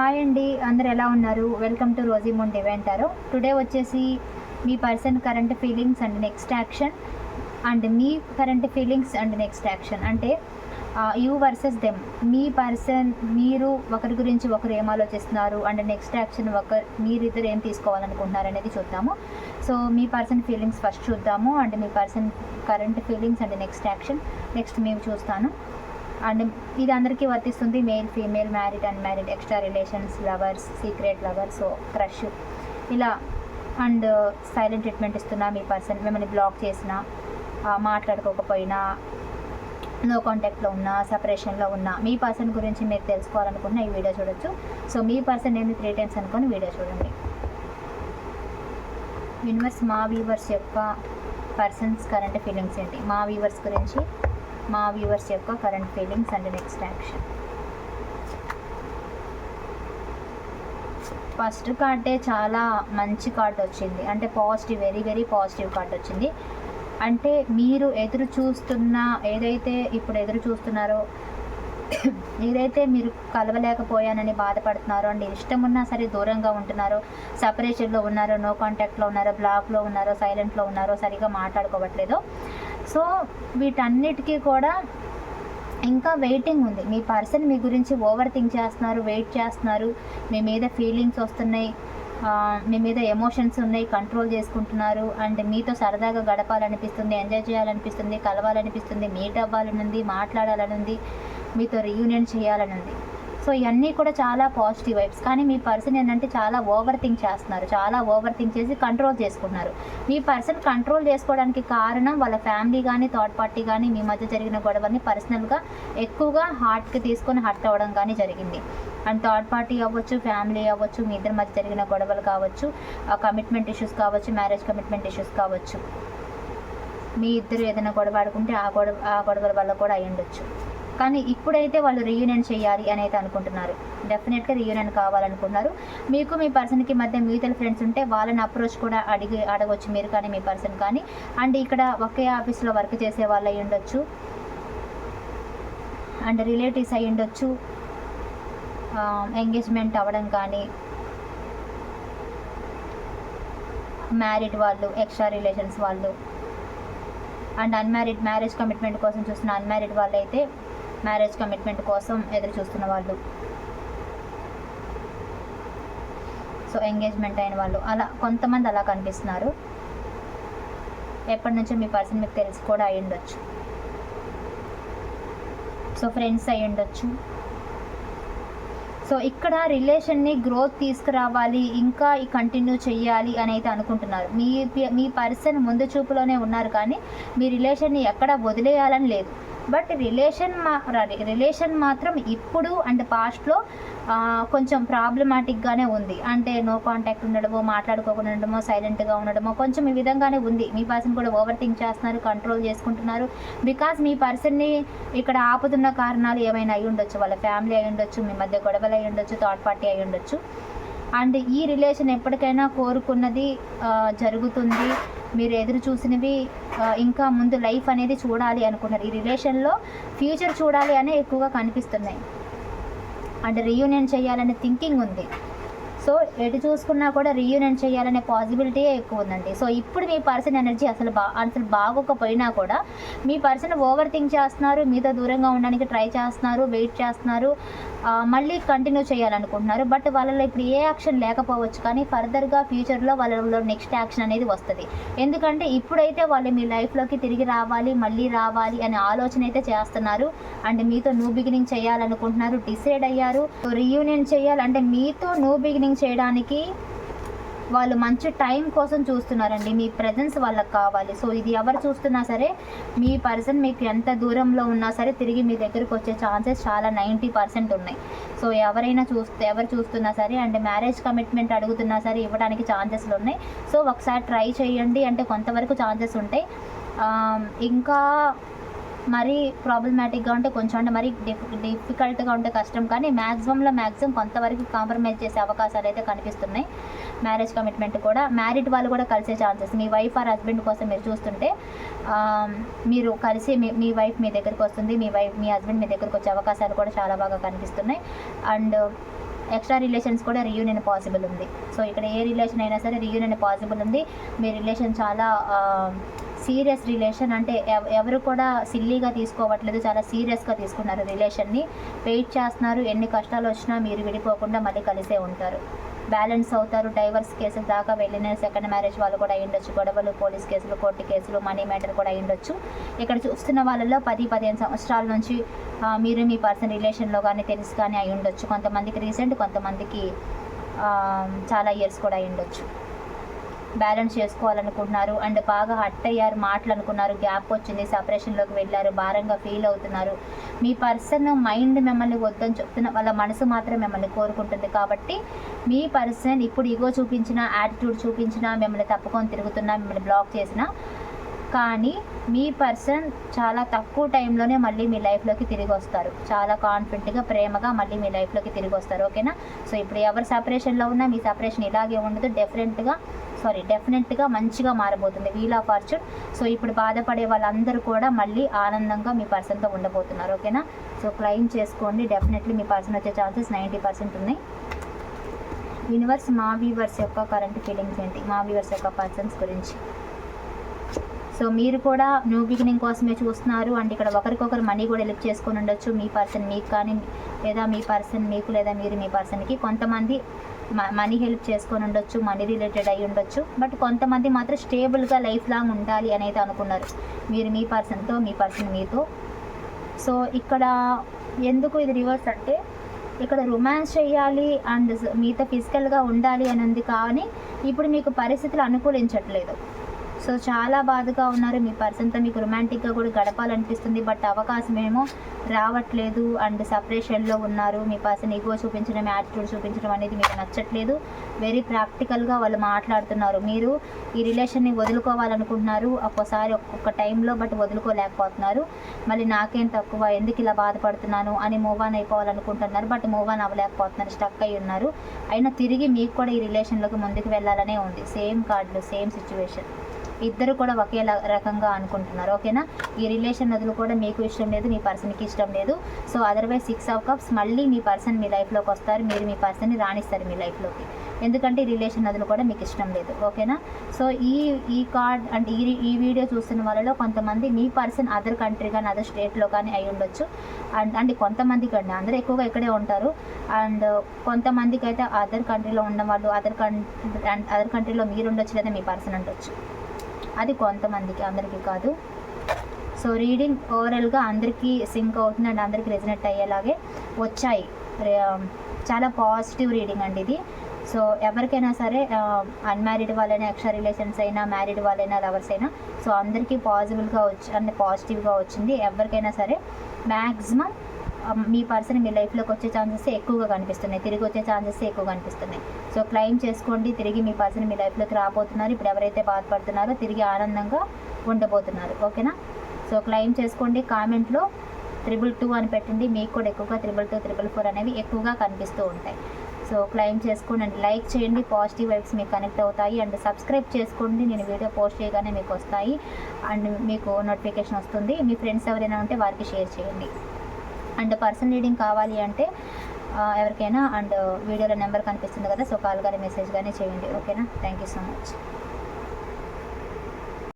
Hi అండి అందరు ఎలా ఉన్నారు? వెల్కమ్ టు రోజీమోన్ డివెంటారో టుడే వచ్చేసి మీ person current feelings and next action and me current feelings and next action అంటే యూ వర్సెస్ దెమ్ మీ పర్సన్ మీరు ఒకరి గురించి ఒకరు ఏం ఆలోచిస్తున్నారు అండ్ నెక్స్ట్ యాక్షన్ ఒకరు మీరిద్దరు ఏం తీసుకోవాలనుకుంటున్నారు అనేది చూద్దాము. సో మీ పర్సన్ ఫీలింగ్స్ ఫస్ట్ చూద్దాము and me person current feelings and next action next మేము చూస్తాను. అండ్ ఇది అందరికీ వర్తిస్తుంది male female married and married extra relations lovers secret lovers crush ఇలా అండ్ సైలెంట్ ట్రీట్మెంట్ ఇస్తున్నా మీ పర్సన్ మిమ్మల్ని బ్లాక్ చేసిన మాట్లాడుకోకపోయినా నో కాంటాక్ట్లో ఉన్న సపరేషన్లో ఉన్న మీ పర్సన్ గురించి మీరు తెలుసుకోవాలనుకున్న ఈ వీడియో చూడొచ్చు. సో మీ పర్సన్ ఏమి త్రీ టైమ్స్ అనుకొని వీడియో చూడండి. యూనివర్స్ మా వ్యూవర్స్ యొక్క పర్సన్స్ కరెంట్ ఫీలింగ్స్ ఏంటి? మా వ్యూవర్స్ గురించి మా వ్యూవర్స్ యొక్క current feelings and next action first కార్డే చాలా మంచి కార్డ్ వచ్చింది. అంటే positive very very positive card వచ్చింది. అంటే మీరు ఎదురు చూస్తున్న ఏదైతే ఇప్పుడు ఎదురు చూస్తున్నారో ఏదైతే మీరు కలవలేకపోయానని బాధపడుతున్నారో అండ్ ఇష్టం ఉన్నా సరే దూరంగా ఉంటున్నారో సపరేషన్లో ఉన్నారో నో కాంటాక్ట్లో ఉన్నారో బ్లాక్లో ఉన్నారో సైలెంట్లో ఉన్నారో సరిగా మాట్లాడుకోవట్లేదో సో వీటన్నిటికీ కూడా ఇంకా వెయిటింగ్ ఉంది. మీ పర్సన్ మీ గురించి ఓవర్ థింక్ చేస్తున్నారు వెయిట్ చేస్తున్నారు. మీ మీద ఫీలింగ్స్ వస్తున్నాయి. మీ మీద ఎమోషన్స్ ఉన్నాయి కంట్రోల్ చేసుకుంటున్నారు. అండ్ మీతో సరదాగా గడపాలనిపిస్తుంది ఎంజాయ్ చేయాలనిపిస్తుంది కలవాలనిపిస్తుంది మీట్ అవ్వాలని ఉంది మాట్లాడాలని ఉంది మీతో రీయూనియన్ చేయాలని ఉంది సో ఇవన్నీ కూడా చాలా పాజిటివ్ వైబ్స్ కానీ మీ పర్సన్ ఏంటంటే చాలా ఓవర్ థింక్ చేస్తున్నారు. చాలా ఓవర్ థింక్ చేసి కంట్రోల్ చేసుకున్నారు మీ పర్సన్ కంట్రోల్ చేసుకోవడానికి కారణం వాళ్ళ ఫ్యామిలీ కానీ థర్డ్ పార్టీ కానీ మీ మధ్య జరిగిన గొడవల్ని పర్సనల్గా ఎక్కువగా హార్ట్కి తీసుకొని హర్ట్ అవ్వడం కానీ జరిగింది. అండ్ థర్డ్ పార్టీ అవ్వచ్చు ఫ్యామిలీ అవ్వచ్చు మీ ఇద్దరి మధ్య జరిగిన గొడవలు కావచ్చు కమిట్మెంట్ ఇష్యూస్ కావచ్చు మ్యారేజ్ కమిట్మెంట్ ఇష్యూస్ కావచ్చు. మీ ఇద్దరు ఏదైనా గొడవ ఆడుకుంటే ఆ గొడవ ఆ గొడవల వల్ల కూడా అయ్యుండొచ్చు. ఉండొచ్చు కానీ ఇప్పుడైతే వాళ్ళు రీయూనియన్ చేయాలి అని అయితే అనుకుంటున్నారు. డెఫినెట్గా రీయూనియన్ కావాలనుకుంటున్నారు. మీకు మీ పర్సన్కి మధ్య మ్యూచువల్ ఫ్రెండ్స్ ఉంటే వాళ్ళని అప్రోచ్ కూడా అడిగి అడగవచ్చు మీరు కానీ మీ పర్సన్ కానీ. అండ్ ఇక్కడ ఒకే ఆఫీస్లో వర్క్ చేసే వాళ్ళు అయి ఉండొచ్చు. అండ్ రిలేటివ్స్ అయి ఉండొచ్చు. ఎంగేజ్మెంట్ అవ్వడం కానీ. మ్యారీడ్ వాళ్ళు ఎక్స్ట్రా రిలేషన్స్ వాళ్ళు. అండ్ అన్మ్యారీడ్ మ్యారేజ్ కమిట్మెంట్ కోసం చూస్తున్న అన్మ్యారీడ్ వాళ్ళు అయితే మ్యారేజ్ కమిట్మెంట్ కోసం ఎదురు చూస్తున్న వాళ్ళు. సో ఎంగేజ్మెంట్ అయిన వాళ్ళు. అలా కొంతమంది అలా కనిపిస్తున్నారు. ఎప్పటి నుంచో మీ పర్సన్ మీకు తెలిసి కూడా అయి ఉండొచ్చు. సో ఫ్రెండ్స్ అయి ఉండొచ్చు. సో ఇక్కడ రిలేషన్ని గ్రోత్ తీసుకురావాలి ఇంకా ఈ కంటిన్యూ చేయాలి అని అయితే అనుకుంటున్నారు. మీ మీ పర్సన్ ముందు చూపులోనే ఉన్నారు కానీ మీ రిలేషన్ని ఎక్కడ వదిలేయాలని లేదు. బట్ రిలేషన్ మా రిలేషన్ మాత్రం ఇప్పుడు అండ్ పాస్ట్లో కొంచెం ప్రాబ్లమాటిక్గానే ఉంది. అంటే నో కాంటాక్ట్ ఉండడమో మాట్లాడుకోకుండా ఉండడమో సైలెంట్గా ఉండడమో కొంచెం ఈ విధంగానే ఉంది. మీ పర్సన్ కూడా ఓవర్ థింక్ చేస్తున్నారు కంట్రోల్ చేసుకుంటున్నారు. బికాస్ మీ పర్సన్ని ఇక్కడ ఆపుతున్న కారణాలు ఏమైనా అయి ఉండొచ్చు. వాళ్ళ ఫ్యామిలీ అయి ఉండొచ్చు మీ మధ్య గొడవలు అయి ఉండొచ్చు థర్డ్ పార్టీ అయి ఉండొచ్చు. అండ్ ఈ రిలేషన్ ఎప్పటికైనా కోరుకున్నది జరుగుతుంది. మీరు ఎదురు చూసినవి ఇంకా ముందు లైఫ్ అనేది చూడాలి అనుకున్నారు. ఈ రిలేషన్లో ఫ్యూచర్ చూడాలి అనే ఎక్కువగా కనిపిస్తున్నాయి. అండ్ రీయూనియన్ చేయాలనే థింకింగ్ ఉంది. సో ఎటు చూసుకున్నా కూడా రీయూనియన్ చేయాలనే పాసిబిలిటీయే ఎక్కువ ఉందండి. సో ఇప్పుడు మీ పర్సన్ ఎనర్జీ అసలు బా అసలు బాగోకపోయినా కూడా మీ పర్సన్ ఓవర్ థింక్ చేస్తున్నారు మీతో దూరంగా ఉండడానికి ట్రై చేస్తున్నారు వెయిట్ చేస్తున్నారు మళ్ళీ కంటిన్యూ చేయాలనుకుంటున్నారు. బట్ వాళ్ళలో ఇప్పుడు ఏ యాక్షన్ లేకపోవచ్చు కానీ ఫర్దర్గా ఫ్యూచర్లో వాళ్ళలో నెక్స్ట్ యాక్షన్ అనేది వస్తుంది. ఎందుకంటే ఇప్పుడైతే వాళ్ళు మీ లైఫ్లోకి తిరిగి రావాలి మళ్ళీ రావాలి అనే ఆలోచన అయితే చేస్తున్నారు. అండ్ మీతో న్యూ బిగినింగ్ చేయాలనుకుంటున్నారు డిసైడ్ అయ్యారు. రీయూనియన్ చేయాలంటే మీతో న్యూ బిగినింగ్ చేయడానికి వాళ్ళు మంచి టైం కోసం చూస్తున్నారండి. మీ ప్రజెన్స్ వాళ్ళకి కావాలి. సో ఇది ఎవరు చూస్తున్నా సరే మీ పర్సన్ మీకు ఎంత దూరంలో ఉన్నా సరే తిరిగి మీ దగ్గరకు వచ్చే ఛాన్సెస్ చాలా నైంటీ పర్సెంట్ ఉన్నాయి. సో ఎవరైనా చూస్తే ఎవరు చూస్తున్నా సరే అండ్ మ్యారేజ్ కమిట్మెంట్ అడుగుతున్నా సరే ఇవ్వడానికి ఛాన్సెస్లు ఉన్నాయి. సో ఒకసారి ట్రై చేయండి. అంటే కొంతవరకు ఛాన్సెస్ ఉంటాయి. ఇంకా మరీ ప్రాబ్లమాటిక్గా ఉంటే కొంచెం అంటే మరీ డిఫి డిఫికల్ట్గా ఉంటే కష్టం. కానీ మ్యాక్సిమంలో మ్యాక్సిమం కొంతవరకు కాంప్రమైజ్ చేసే అవకాశాలు అయితే కనిపిస్తున్నాయి. మ్యారేజ్ కమిట్మెంట్ కూడా. మ్యారీడ్ వాళ్ళు కూడా కలిసే ఛాన్సెస్ మీ వైఫ్ ఆర్ హస్బెండ్ కోసం మీరు చూస్తుంటే మీరు కలిసి మీ మీ వైఫ్ మీ దగ్గరికి వస్తుంది. మీ వైఫ్ మీ హస్బెండ్ మీ దగ్గరికి వచ్చే అవకాశాలు కూడా చాలా బాగా కనిపిస్తున్నాయి. అండ్ ఎక్స్ట్రా రిలేషన్స్ కూడా రియూనియన్ పాసిబుల్ ఉంది. సో ఇక్కడ ఏ రిలేషన్ అయినా సరే రియూనియన్ పాసిబుల్ ఉంది. మీ రిలేషన్ చాలా సీరియస్ రిలేషన్ అంటే ఎవ- ఎవరు కూడా సిల్లీగా తీసుకోవట్లేదు చాలా సీరియస్గా తీసుకున్నారు రిలేషన్ని. వెయిట్ చేస్తున్నారు ఎన్ని కష్టాలు వచ్చినా మీరు విడిపోకుండా మళ్ళీ కలిసే ఉంటారు. బ్యాలెన్స్ అవుతారు డైవర్స్ కేసుల దాకా వెళ్ళిన సెకండ్ మ్యారేజ్ వాళ్ళు కూడా అయ్యుండొచ్చు గొడవలు పోలీస్ కేసులు కోర్టు కేసులు మనీ మ్యాటర్ కూడా అయ్యుండొచ్చు ఇక్కడ చూస్తున్న వాళ్ళలో పది పదిహేను సంవత్సరాల నుంచి మీరు మీ పర్సన్ రిలేషన్లో కానీ తెలుసు కానీ అయ్యుండొచ్చు కొంతమందికి రీసెంట్ కొంతమందికి చాలా ఇయర్స్ కూడా అయ్యుండొచ్చు బ్యాలెన్స్ చేసుకోవాలనుకుంటున్నారు. అండ్ బాగా హట్ అయ్యారు మాటలు అనుకున్నారు గ్యాప్ వచ్చింది సపరేషన్లోకి వెళ్ళారు భారంగా ఫీల్ అవుతున్నారు. మీ పర్సన్ మైండ్ మిమ్మల్ని వద్దని చెప్తున్న వాళ్ళ మనసు మాత్రం మిమ్మల్ని కోరుకుంటుంది. కాబట్టి మీ పర్సన్ ఇప్పుడు ఇగో చూపించిన యాటిట్యూడ్ చూపించినా మిమ్మల్ని తప్పుకొని తిరుగుతున్నా మిమ్మల్ని బ్లాక్ చేసినా కానీ మీ పర్సన్ చాలా తక్కువ టైంలోనే మళ్ళీ మీ లైఫ్లోకి తిరిగి వస్తారు. చాలా కాన్ఫిడెంట్గా ప్రేమగా మళ్ళీ మీ లైఫ్లోకి తిరిగి వస్తారు. ఓకేనా సో ఇప్పుడు ఎవరు సపరేషన్లో ఉన్నా మీ సపరేషన్ ఇలాగే ఉండదు. డిఫరెంట్గా సారీ డెఫినెట్గా మంచిగా మారబోతుంది వీల్ ఆఫ్ ఫార్చ్యూన్ సో ఇప్పుడు బాధపడే వాళ్ళందరూ కూడా మళ్ళీ ఆనందంగా మీ పర్సన్తో ఉండబోతున్నారు ఓకేనా సో క్లెయిమ్ చేసుకోండి డెఫినెట్లీ మీ పర్సన్ వచ్చే ఛాన్సెస్ నైంటీ పర్సెంట్ ఉన్నాయి. యూనివర్స్ మా వీవర్స్ యొక్క కరెంట్ ఫీలింగ్స్ ఏంటి? మా వీవర్స్ యొక్క పర్సన్స్ గురించి. సో మీరు కూడా న్యూ బిగినింగ్ కోసమే చూస్తున్నారు అండ్ ఇక్కడ ఒకరికొకరు మనీ కూడా హెల్ప్ చేసుకొని ఉండొచ్చు. మీ పర్సన్ మీకు కానీ లేదా మీ పర్సన్ మీకు లేదా మీరు మీ పర్సన్కి కొంతమంది మనీ హెల్ప్ చేసుకొని ఉండొచ్చు మనీ రిలేటెడ్ అయి ఉండొచ్చు. బట్ కొంతమంది మాత్రం స్టేబుల్గా లైఫ్ లాంగ్ ఉండాలి అని అయితే అనుకున్నారు. మీరు మీ పర్సన్తో మీ పర్సన్ మీతో. సో ఇక్కడ ఎందుకు ఇది రివర్స్ అంటే ఇక్కడ రొమాన్స్ చేయాలి అండ్ మీతో ఫిజికల్గా ఉండాలి అని ఉంది కానీ ఇప్పుడు మీకు పరిస్థితులు అనుకూలించట్లేదు. సో చాలా బాధగా ఉన్నారు. మీ పర్సన్తో మీకు రొమాంటిక్గా కూడా గడపాలనిపిస్తుంది. బట్ అవకాశం ఏమో రావట్లేదు. అండ్ సపరేషన్లో ఉన్నారు. మీ పర్సన్ ఈగో చూపించడం యాటిట్యూడ్ చూపించడం అనేది మీకు నచ్చట్లేదు. వెరీ ప్రాక్టికల్గా వాళ్ళు మాట్లాడుతున్నారు. మీరు ఈ రిలేషన్ని వదులుకోవాలనుకుంటున్నారు. ఒక్కోసారి ఒక్కొక్క టైంలో బట్ వదులుకోలేకపోతున్నారు. మళ్ళీ నాకేం తక్కువ? ఎందుకు ఇలా బాధపడుతున్నాను? అని మూవ్ ఆన్ అయిపోవాలనుకుంటున్నారు. బట్ మూవ్ ఆన్ అవ్వలేకపోతున్నారు. స్టక్ అయి ఉన్నారు. అయినా తిరిగి మీకు కూడా ఈ రిలేషన్లోకి ముందుకు వెళ్ళాలనే ఉంది. సేమ్ కార్డులు సేమ్ సిచ్యువేషన్ ఇద్దరు కూడా ఒకే రకంగా అనుకుంటున్నారు. ఓకేనా? ఈ రిలేషన్ వదులు కూడా మీకు ఇష్టం లేదు మీ పర్సన్కి ఇష్టం లేదు. So otherwise six of cups మళ్ళీ మీ పర్సన్ మీ లైఫ్లోకి వస్తారు. మీరు మీ పర్సన్ని రాణిస్తారు మీ లైఫ్లోకి ఎందుకంటే ఈ రిలేషన్ నదులు కూడా మీకు ఇష్టం లేదు. ఓకేనా? సో ఈ ఈ కార్డ్ అంటే ఈ ఈ వీడియో చూస్తున్న వాళ్ళలో కొంతమంది మీ పర్సన్ అదర్ కంట్రీ కానీ అదర్ స్టేట్లో కానీ అయి ఉండొచ్చు. అండ్ అంటే కొంతమంది కండి అందరూ ఎక్కువగా ఇక్కడే ఉంటారు. అండ్ కొంతమందికి అయితే అదర్ కంట్రీలో ఉన్న వాళ్ళు అదర్ కంట్రీ అదర్ కంట్రీలో మీరు ఉండొచ్చు లేదా మీ పర్సన్ ఉండొచ్చు. అది కొంతమందికి అందరికీ కాదు. సో రీడింగ్ ఓవరాల్గా అందరికీ సింక్ అవుతుంది అండ్ అందరికీ రెజినెట్ అయ్యేలాగే వచ్చాయి. చాలా పాజిటివ్ రీడింగ్ అండి ఇది. సో ఎవరికైనా సరే అన్మ్యారీడ్ వాళ్ళైనా ఎక్స్ట్రా రిలేషన్స్ అయినా మ్యారీడ్ వాళ్ళైనా లవర్స్ అయినా సో అందరికీ పాజిబుల్గా వచ్చి అంటే పాజిటివ్గా వచ్చింది. ఎవరికైనా సరే మ్యాక్సిమం మీ పర్సన్ మీ లైఫ్లోకి వచ్చే ఛాన్సెస్ ఎక్కువగా కనిపిస్తున్నాయి. తిరిగి వచ్చే ఛాన్సెస్ ఎక్కువ కనిపిస్తున్నాయి. సో క్లెయిమ్ చేసుకోండి. తిరిగి మీ పర్సన్ మీ లైఫ్లోకి రాబోతున్నారు. ఇప్పుడు ఎవరైతే బాధపడుతున్నారో తిరిగి ఆనందంగా ఉండబోతున్నారు. ఓకేనా? సో క్లెయిమ్ చేసుకోండి. కామెంట్లో త్రిబుల్ టూ అని పెట్టండి. మీకు కూడా ఎక్కువగా త్రిబుల్ టూ త్రిబుల్ ఫోర్ అనేవి ఎక్కువగా కనిపిస్తూ ఉంటాయి. సో క్లెయిమ్ చేసుకోండి. అండ్ లైక్ చేయండి. పాజిటివ్ వైబ్స్ మీకు కనెక్ట్ అవుతాయి. అండ్ సబ్స్క్రైబ్ చేసుకోండి. నేను వీడియో పోస్ట్ చేయగానే మీకు వస్తాయి. అండ్ మీకు నోటిఫికేషన్ వస్తుంది. మీ ఫ్రెండ్స్ ఎవరైనా ఉంటే వారికి షేర్ చేయండి. అండ్ పర్సన్ రీడింగ్ కావాలి అంటే ఎవరికైనా అండ్ వీడియోలో నెంబర్ కనిపిస్తుంది కదా సో కాల్ కానీ మెసేజ్ కానీ చేయండి. ఓకేనా? Thank you so much.